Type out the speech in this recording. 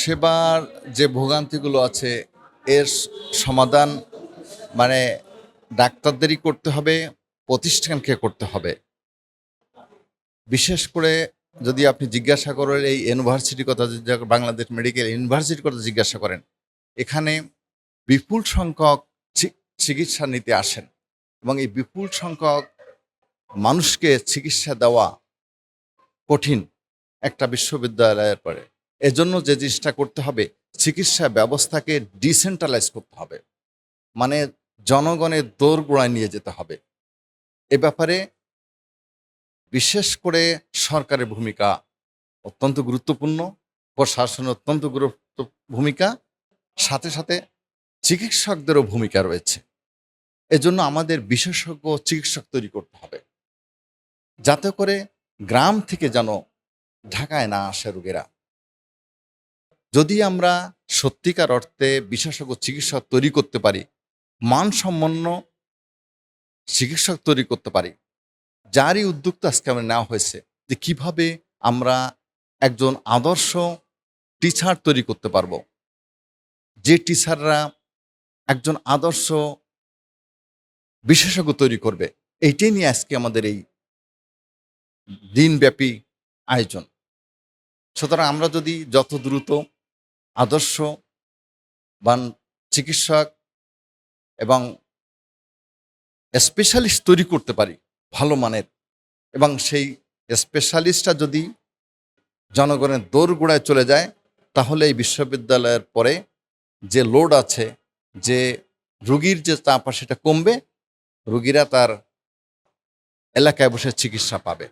সেবার যে ভোগান্তিগুলো আছে, এর সমাধান মানে ডাক্তারদেরই করতে হবে, প্রতিষ্ঠানকে করতে হবে। বিশেষ করে যদি আপনি জিজ্ঞাসা করেন এই ইউনিভার্সিটির কথা বাংলাদেশ মেডিকেল ইউনিভার্সিটির কথা জিজ্ঞাসা করেন, এখানে বিপুল সংখ্যক চিকিৎসা নিতে আসেন এবং এই বিপুল সংখ্যক মানুষকে চিকিৎসা দেওয়া কঠিন একটা বিশ্ববিদ্যালয়ের পরে। এজন্য যে জিনিসটা করতে হবে, চিকিৎসা ব্যবস্থাকে ডিসেন্ট্রালাইজ করতে হবে। মানে জনগণের দৌড় গোড়ায় নিয়ে যেতে হবে। এ ব্যাপারে বিশেষ করে সরকারের ভূমিকা অত্যন্ত গুরুত্বপূর্ণ। প্রশাসনের অত্যন্ত গুরুত্ব ভূমিকা। সাথে সাথে চিকিৎসকদেরও ভূমিকা রয়েছে। এজন্য আমাদের বিশেষজ্ঞ চিকিৎসক তৈরি করতে হবে। যাতে করে গ্রাম থেকে যেন ঢাকায় না আসে রোগীরা। যদি আমরা সত্যিকার অর্থে বিশেষজ্ঞ চিকিৎসক তৈরি করতে পারি, মানসম্পন্ন চিকিৎসক তৈরি করতে পারি, যারই উদ্যোক্তা আজকে আমরা নেওয়া হয়েছে, যে কীভাবে আমরা একজন আদর্শ টিচার তৈরি করতে পারব। যে টিচাররা একজন আদর্শ বিশেষজ্ঞ তৈরি করবে, এইটাই নিয়ে আজকে আমাদের এই দিনব্যাপী আয়োজন। সুতরাং আমরা যদি যত দ্রুত আদর্শ বান চিকিৎসক এবং স্পেশালিস্ট তৈরি করতে পারি ভালো মানের এবং সেই স্পেশালিস্টটা যদি জনগণের দৌড়গোড়ায় চলে যায়, তাহলে এই বিশ্ববিদ্যালয়ের পরে যে লোড আছে, যে রুগীর যে চাপ সেটা কমবে, রুগীরা তার এলাকায় বসে চিকিৎসা পাবে।